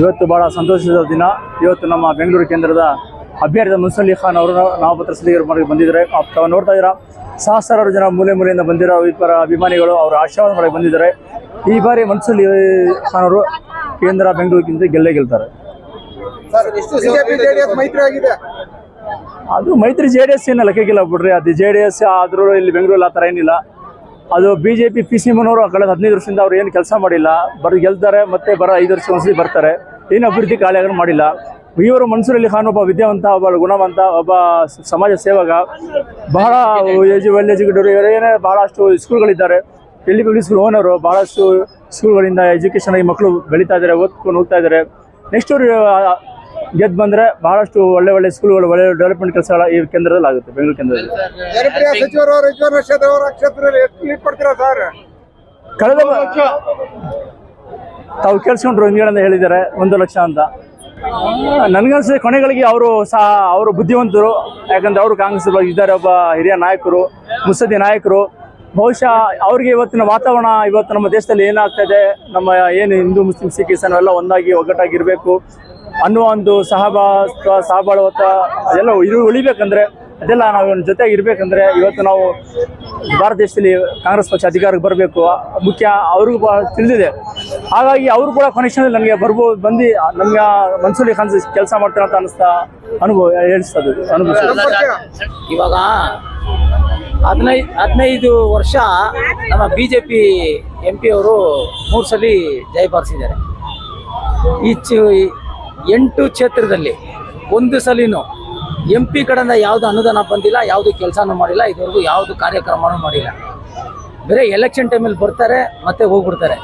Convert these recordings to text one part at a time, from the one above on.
ಇವತ್ತು ಬಹಳ ಸಂತೋಷದ ದಿನ. ಇವತ್ತು ನಮ್ಮ ಬೆಂಗಳೂರು ಕೇಂದ್ರದ ಅಭ್ಯರ್ಥಿ ಮುನ್ಸಲಿ ಖಾನ್ ಅವರು ನಾಮಪತ್ರ ಸಲ್ಲಿಕೆ ಮಾಡಿ ಬಂದಿದ್ದಾರೆ. ತಾವು ನೋಡ್ತಾ ಇದ್ದೀರಾ? ಸಹಸ್ರಾರು ಜನ ಮೂಲೆ ಮೂಲೆಯಿಂದ ಬಂದಿರೋ ಇಬ್ಬರ ಅಭಿಮಾನಿಗಳು ಅವರ ಆಶೀರ್ವಾದ ಮಾಡಿ ಬಂದಿದ್ದಾರೆ. ಈ ಬಾರಿ ಮುನ್ಸಲಿ ಖಾನ್ ಅವರು ಕೇಂದ್ರ ಬೆಂಗಳೂರಿಗಿಂತ ಗೆಲ್ಲೇ ಗೆಲ್ತಾರೆ. ಅದು ಮೈತ್ರಿ ಜೆ ಡಿ ಎಸ್ ಏನು ಲೆಕ್ಕಕ್ಕಿಲ್ಲ ಬಿಡ್ರಿ. ಅದು ಜೆ ಡಿ ಎಸ್ ಆದರೂ ಇಲ್ಲಿ ಬೆಂಗಳೂರಲ್ಲಿ ಆ ಥರ ಏನಿಲ್ಲ. ಅದು B J P P C ಮನೋರು ಕಳೆದ ಹದಿನೈದು ವರ್ಷದಿಂದ ಅವ್ರು ಏನು ಕೆಲಸ ಮಾಡಿಲ್ಲ. ಬರೆ ಗೆಲ್ತಾರೆ ಮತ್ತೆ ಬರೋ ಐದು ವರ್ಷ ಒಂದ್ಸಲಿ ಬರ್ತಾರೆ. ಏನು ಅಭಿವೃದ್ಧಿ ಕಾರ್ಯಗಳನ್ನು ಮಾಡಿಲ್ಲ. ಇವರು ಮನ್ಸೂರಲ್ಲಿ ಖಾನ್ ಒಬ್ಬ ವಿದ್ಯಾವಂತ ಒಬ್ಬ ಗುಣವಂತ ಒಬ್ಬ ಸಮಾಜ ಸೇವಕ. ಬಹಳ ಎಜು ವೆಲ್ ಎಜುಕೇಟೆಡ್ ಏನೇ ಬಹಳಷ್ಟು ಸ್ಕೂಲ್ಗಳಿದ್ದಾರೆ. ಎಲ್ಲಿ ಪಬ್ಲಿಕ್ ಸ್ಕೂಲ್ ಓನರು ಬಹಳಷ್ಟು ಸ್ಕೂಲ್ಗಳಿಂದ ಎಜುಕೇಷನ್ ಆಗಿ ಮಕ್ಕಳು ಬೆಳೀತಾ ಇದ್ದಾರೆ ಓದ್ಕೊಂಡು ಹೋಗ್ತಾ ಇದ್ದಾರೆ. ನೆಕ್ಸ್ಟ್ ಅವರು ಗೆದ್ದು ಬಂದರೆ ಬಹಳಷ್ಟು ಒಳ್ಳೆ ಒಳ್ಳೆ ಸ್ಕೂಲ್ಗಳು ಒಳ್ಳೆ ಡೆವಲಪ್ಮೆಂಟ್ ಕೆಲಸಗಳ ಈ ಕೇಂದ್ರದಲ್ಲಿ ಆಗುತ್ತೆ ಬೆಂಗಳೂರು ಕೇಂದ್ರದಲ್ಲಿ. ಕಳೆದ ತಾವು ಕೇಳಿಸ್ಕೊಂಡ್ರು ಹಿಂದ್ಗಡೆ ಹೇಳಿದ್ದಾರೆ, ಒಂದು ಲಕ್ಷ ಅಂತ. ನನಗನ್ಸಿದೆ ಕೊನೆಗಳಿಗೆ ಅವರು ಸಹ ಅವರು ಬುದ್ಧಿವಂತರು, ಯಾಕಂದ್ರೆ ಅವರು ಕಾಂಗ್ರೆಸ್ ಇದ್ದಾರೆ ಒಬ್ಬ ಹಿರಿಯ ನಾಯಕರು ಮುಸದಿ ನಾಯಕರು. ಬಹುಶಃ ಅವ್ರಿಗೆ ಇವತ್ತಿನ ವಾತಾವರಣ, ಇವತ್ತು ನಮ್ಮ ದೇಶದಲ್ಲಿ ಏನಾಗ್ತಾ ಇದೆ, ನಮ್ಮ ಏನು ಹಿಂದೂ, ಮುಸ್ಲಿಂ, ಸಿಖ್ ಇಸ್ಲಾಂ ಎಲ್ಲ ಒಂದಾಗಿ ಒಗ್ಗಟ್ಟಾಗಿರಬೇಕು ಅನ್ನುವ ಒಂದು ಸಹಬಾ ಸಹಬಾಳುವತ್ತ ಅದೆಲ್ಲ ಇದು ಉಳಿಬೇಕಂದ್ರೆ ಅದೆಲ್ಲ ನಾವು ಇವನ ಜೊತೆಗೆ ಇರಬೇಕಂದ್ರೆ ಇವತ್ತು ನಾವು ಭಾರತ ದೇಶದಲ್ಲಿ ಕಾಂಗ್ರೆಸ್ ಪಕ್ಷ ಅಧಿಕಾರಕ್ಕೆ ಬರಬೇಕು. ಮುಖ್ಯ ಅವ್ರಿಗೂ ತಿಳಿದಿದೆ. ಹಾಗಾಗಿ ಅವರು ಕೂಡ ಕೊನೆಕ್ಷನ್ ನಮಗೆ ಬರ್ಬೋದು ಬಂದು ನಮ್ಗೆ ಮನ್ಸೂಲಿ ಖಾನ್ ಕೆಲಸ ಮಾಡ್ತಾರೆ ಅಂತ ಅನಿಸ್ತಾ ಅನುಭವ ಹೇಳಿಸ್ತದೆ ಅನುಭವ ಇವಾಗ ಹದಿನೈದು ಹದಿನೈದು ವರ್ಷ ನಮ್ಮ B J P M P ಅವರು ಮೂರು ಸಲ ಜಯ ಬಾರಿಸಿದ್ದಾರೆ ಈ ಚಿ, ಎಂಟು ಕ್ಷೇತ್ರದಲ್ಲಿ ಒಂದು ಸಲಿನೂ ಎಂ ಪಿ ಕಡೆಯಿಂದ ಯಾವುದು ಅನುದಾನ ಬಂದಿಲ್ಲ, ಯಾವುದು ಕೆಲಸನೂ ಮಾಡಿಲ್ಲ, ಇದುವರೆಗೂ ಯಾವುದು ಕಾರ್ಯಕ್ರಮನೂ ಮಾಡಿಲ್ಲ. ಬೇರೆ ಎಲೆಕ್ಷನ್ ಟೈಮಲ್ಲಿ ಬರ್ತಾರೆ, ಮತ್ತೆ ಹೋಗ್ಬಿಡ್ತಾರೆ.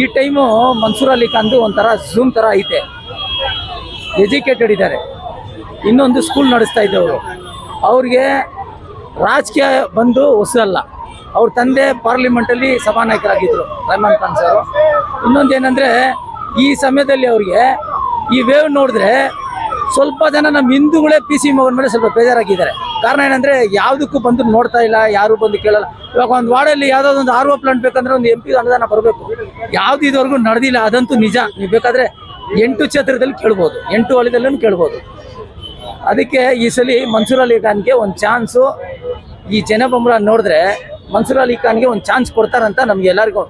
ಈ ಟೈಮು ಮನ್ಸೂರ್ ಅಲಿ ಖಾನ್ದು ಒಂಥರ ಝೂಮ್ ಥರ ಐತೆ. ಎಜುಕೇಟೆಡ್ ಇದ್ದಾರೆ ಇನ್ನೊಂದು ಸ್ಕೂಲ್ ನಡೆಸ್ತಾ ಇದ್ದವರು. ಅವ್ರಿಗೆ ರಾಜಕೀಯ ಬಂದು ಹೊಸಲ್ಲ ಅವ್ರ ತಂದೆ ಪಾರ್ಲಿಮೆಂಟಲ್ಲಿ ಸಭಾನಾಯಕರಾಗಿದ್ದರು ರಹಮಾನ್ ಖಾನ್ ಸರ್ ಇನ್ನೊಂದು ಏನಂದರೆ ಈ ಸಮಯದಲ್ಲಿ ಅವ್ರಿಗೆ ಈ ವೇವ್ ನೋಡಿದ್ರೆ ಸ್ವಲ್ಪ ಜನ ನಮ್ಮ ಹಿಂದೂಗಳೇ ಪಿ ಸಿ ಮಗನ ಮೇಲೆ ಸ್ವಲ್ಪ ಬೇಜಾರಾಗಿದ್ದಾರೆ. ಕಾರಣ ಏನಂದರೆ ಯಾವುದಕ್ಕೂ ಬಂದು ನೋಡ್ತಾ ಇಲ್ಲ, ಯಾರು ಬಂದು ಕೇಳಲ್ಲ. ಇವಾಗ ಒಂದು ವಾರ್ಡಲ್ಲಿ ಯಾವುದಾದ್ರು ಒಂದು ಆರ್ ಪ್ಲಾಂಟ್ ಬೇಕಂದ್ರೆ ಒಂದು ಎಂ ಪಿ ಅನುದಾನ ಬರಬೇಕು. ಯಾವ್ದು ಇದುವರೆಗೂ ನಡೆದಿಲ್ಲ, ಅದಂತೂ ನಿಜ. ನೀವು ಬೇಕಾದರೆ ಎಂಟು ಕ್ಷೇತ್ರದಲ್ಲಿ ಕೇಳ್ಬೋದು, ಎಂಟು ಹಳ್ಳಿದಲ್ಲೂ ಕೇಳ್ಬೋದು. ಅದಕ್ಕೆ ಈ ಸಲ ಮನ್ಸೂರ್ ಅಲಿ ಖಾನ್ಗೆ ಒಂದು ಚಾನ್ಸು. ಈ ಜನಬಂಬಳ ನೋಡಿದ್ರೆ ಮನ್ಸೂರ್ ಅಲಿ ಖಾನ್ಗೆ ಒಂದು ಚಾನ್ಸ್ ಕೊಡ್ತಾರಂತ ನಮ್ಗೆ ಎಲ್ಲರಿಗೂ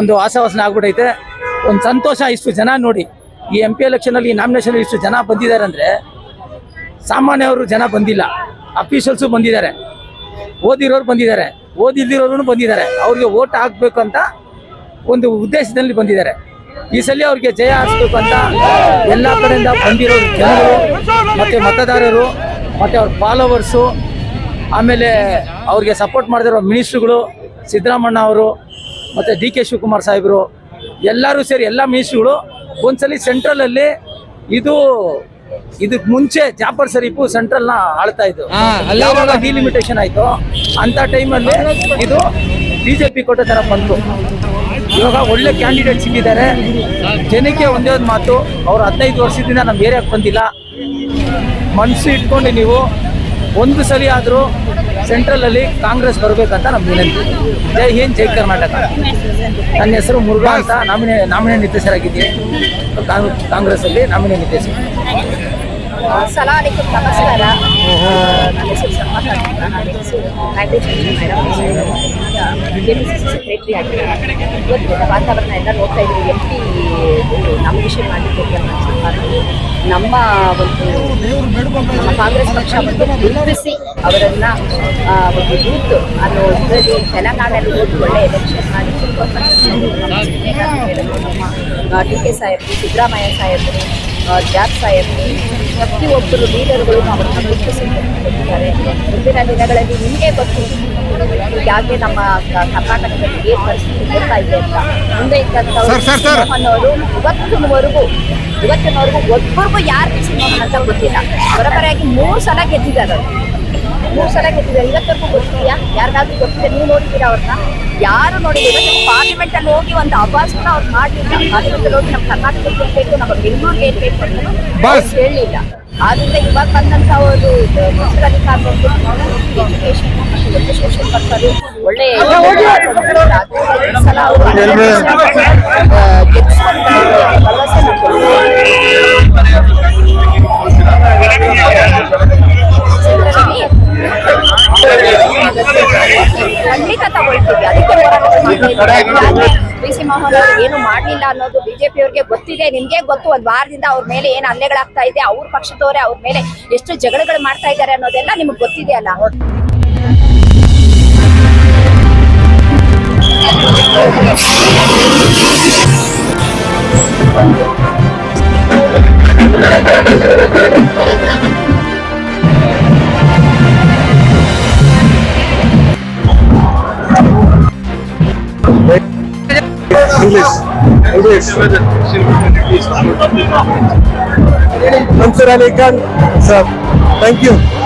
ಒಂದು ಆಶಾವಾಸನೆ ಆಗ್ಬಿಟ್ಟೈತೆ ಒಂದು ಸಂತೋಷ ಇಷ್ಟು ಜನ ನೋಡಿ. ಈ ಎಂ ಪಿ ಎಲೆಕ್ಷನಲ್ಲಿ ನಾಮಿನೇಷನ್ ಇಷ್ಟು ಜನ ಬಂದಿದ್ದಾರೆ ಅಂದರೆ ಸಾಮಾನ್ಯವರು ಜನ ಬಂದಿಲ್ಲ. ಅಫೀಷಿಯಲ್ಸು ಬಂದಿದ್ದಾರೆ. ಓದಿರೋರು ಬಂದಿದ್ದಾರೆ. ಓದಿಲ್ದಿರೋರು ಬಂದಿದ್ದಾರೆ. ಅವ್ರಿಗೆ ಓಟ್ ಹಾಕ್ಬೇಕು ಅಂತ ಒಂದು ಉದ್ದೇಶದಲ್ಲಿ ಬಂದಿದ್ದಾರೆ. ಈ ಸಲ ಅವ್ರಿಗೆ ಜಯ ಹಾರಿಸ್ಬೇಕು ಅಂತ ಎಲ್ಲ ಕಡೆಯಿಂದ ಬಂದಿರೋ ಜನರು, ಮತ್ತೆ ಮತದಾರರು, ಮತ್ತೆ ಅವ್ರ ಫಾಲೋವರ್ಸು ಆಮೇಲೆ ಅವ್ರಿಗೆ ಸಪೋರ್ಟ್ ಮಾಡಿದಿರೋ ಮಿನಿಸ್ಟ್ರುಗಳು ಸಿದ್ದರಾಮಣ್ಣ ಅವರು, ಮತ್ತು ಡಿ ಕೆ ಶಿವಕುಮಾರ್ ಸಾಹೇಬರು, ಎಲ್ಲರೂ ಸೇರಿ ಎಲ್ಲ ಮಿನಿಸ್ಟ್ರುಗಳು ಒಂದ್ಸಲಿ ಸೆಂಟ್ರಲಲ್ಲಿ ಇದು ಇದಕ್ ಮುಂಚೆ ಜಾಫರ್ ಶರೀಫು ನ ಆಳ್ತಾ ಇದ್ದು ಯಾವಾಗ ಡಿಲಿಮಿಟೇಷನ್ ಆಯಿತು ಅಂಥ ಟೈಮಲ್ಲಿ ಇದು ಬಿಜೆಪಿ ಕೊಟ್ಟ ತರ ಬಂತು. ಇವಾಗ ಒಳ್ಳೆ ಕ್ಯಾಂಡಿಡೇಟ್ ಸಿಕ್ಕಿದ್ದಾರೆ. ಜನಕ್ಕೆ ಒಂದೇ ಒಂದು ಮಾತು ಅವ್ರು ಹದಿನೈದು ವರ್ಷದಿಂದ ನಮ್ಮ ಏರಿಯಾಕ್ಕೆ ಬಂದಿಲ್ಲ. ಮನಸ್ಸು ಇಟ್ಕೊಂಡು ನೀವು. ಒಂದು ಸಲ ಆದರೂ ಸೆಂಟ್ರಲಲ್ಲಿ ಕಾಂಗ್ರೆಸ್ ಬರಬೇಕಂತ ನಮ್ಮ ವಿನಂತಿ. ಜೈ ಹಿಂದ್, ಜೈ ಕರ್ನಾಟಕ. ನನ್ನ ಹೆಸರು ಮುರುಘಾ ಅಂತ ನಾಮಿನೇ ನಾಮಿನೇ ಕಾಂಗ್ರೆಸ್ ಕಾಂಗ್ರೆಸ್ಸಲ್ಲಿ ನಾಮಿನೇ ನಿರ್ದೇಶಕ. ಸಲಾಂ ಅಲೈಕುಂ ನಮಸ್ಕಾರ. ನನ್ನ ಹೆಸರು ಸಿ ಸಿ ಸೆಕ್ರೆಟರಿ ಆಗಿದ್ದೀನಿ ಇವತ್ತಿನ ವಾತಾವರಣ ಎಲ್ಲ ನೋಡ್ತಾ ಇದ್ದೀವಿ. ಎಂ ಪಿ ನಾಮಿನೇಷನ್ ನಮ್ಮ ಒಂದು ನಮ್ಮ ಕಾಂಗ್ರೆಸ್ ಪಕ್ಷ ಒಂದು ಗುರುತಿಸಿ ಅವರನ್ನ ಒಂದು ಯೂತ್ ಅನ್ನೋ ಇದರಲ್ಲಿ ತೆಲಂಗಾಣದಲ್ಲಿ ಹೋಗಿ ಒಳ್ಳೆ ಎಲೆಕ್ಷನ್ ಮಾಡಿ ನಮ್ಮ ಡಿ ಕೆ ಸಾಹೇಬರು ಸಿದ್ದರಾಮಯ್ಯ ಸಾಹೇಬರು ಜಾಬ್ ಸಾಹೇಬರು ಪ್ರತಿಯೊಬ್ಬರು ಲೀಡರ್ಗಳು ಅವರನ್ನು ಗುರುತಿಸಿ ಕೊಟ್ಟಿದ್ದಾರೆ ಮುಂದಿನ ದಿನಗಳಲ್ಲಿ ನಿಮಗೆ ಗೊತ್ತು ಯಾಕೆ ನಮ್ಮ ಕರ್ನಾಟಕದಲ್ಲಿ ಏನು ಪರಿಸ್ಥಿತಿ ಬರ್ತಾ ಇದೆ ಅಂತ. ಮುಂದೆ ಇವತ್ತು ಇವತ್ತಿನವರೆಗೂ ಇವತ್ತಿನವರೆಗೂ ಒಬ್ಬರಿಗೂ ಯಾರು ಸಿನಿಮಾ ಅಂತ ಗೊತ್ತಿಲ್ಲ. ಬರೋಬ್ಬರಿಯಾಗಿ ಮೂರು ಸಲ ಗೆದ್ದಿದ್ದಾರೆ. ಮೂರು ಸಲ ಗೆದ್ದಿದ್ದಾರೆ. ಇವತ್ತವರೆಗೂ ಗೊತ್ತಿದೆಯಾ? ಯಾರಿಗಾದ್ರೂ ಗೊತ್ತಿದೆ? ನೀವು ನೋಡಿದ್ದೀರಾ ಅವ್ರನ್ನ? ಯಾರು ನೋಡಿದ್ರು ಇವತ್ತು ಪಾರ್ಲಿಮೆಂಟ್ ಅಲ್ಲಿ ಹೋಗಿ ಒಂದು ಅವಾಜನ್ನ ಅವ್ರು ಮಾಡಲಿಲ್ಲ. ಪಾರ್ಲಿಮೆಂಟಲ್ಲಿ ಹೋಗಿ ನಮ್ಮ ಕರ್ನಾಟಕಕ್ಕೆ ಬೇಕು ನಮ್ಮ ಬೆಂಗಳೂರಿಗೆ ಏನು ಬೇಕು ಅಂತ. ಹೇಳಲಿಲ್ಲ ಆದ್ರಿಂದ ಇವಾಗ ಬಂದಂತ ಒಂದು ಖಾನ್ ಎಜುಕೇಶನ್ ಒಳ್ಳೆ ಸೋಷಿಯಲ್ ವರ್ಕರ್ ಒಳ್ಳೆ ಸಲ ಅವ್ರು ಏನು ಮಾಡ್ಲಿಲ್ಲ ಅನ್ನೋದು ಬಿಜೆಪಿ ಅವ್ರಿಗೆ ಗೊತ್ತಿದೆ. ನಿಮ್ಗೆ ಗೊತ್ತು, ಒಂದ್ ವಾರದಿಂದ ಅವ್ರ ಮೇಲೆ ಏನು ಹಲ್ಲೆಗಳಾಗ್ತಾ ಇದೆ, ಅವ್ರ ಪಕ್ಷದವರೇ ಅವ್ರ ಮೇಲೆ ಎಷ್ಟು ಜಗಳಗಳು ಮಾಡ್ತಾ ಇದ್ದಾರೆ ಅನ್ನೋದೆಲ್ಲ ನಿಮ್ಗೆ ಗೊತ್ತಿದೆ ಅಲ್ಲ? Sir. Thank you.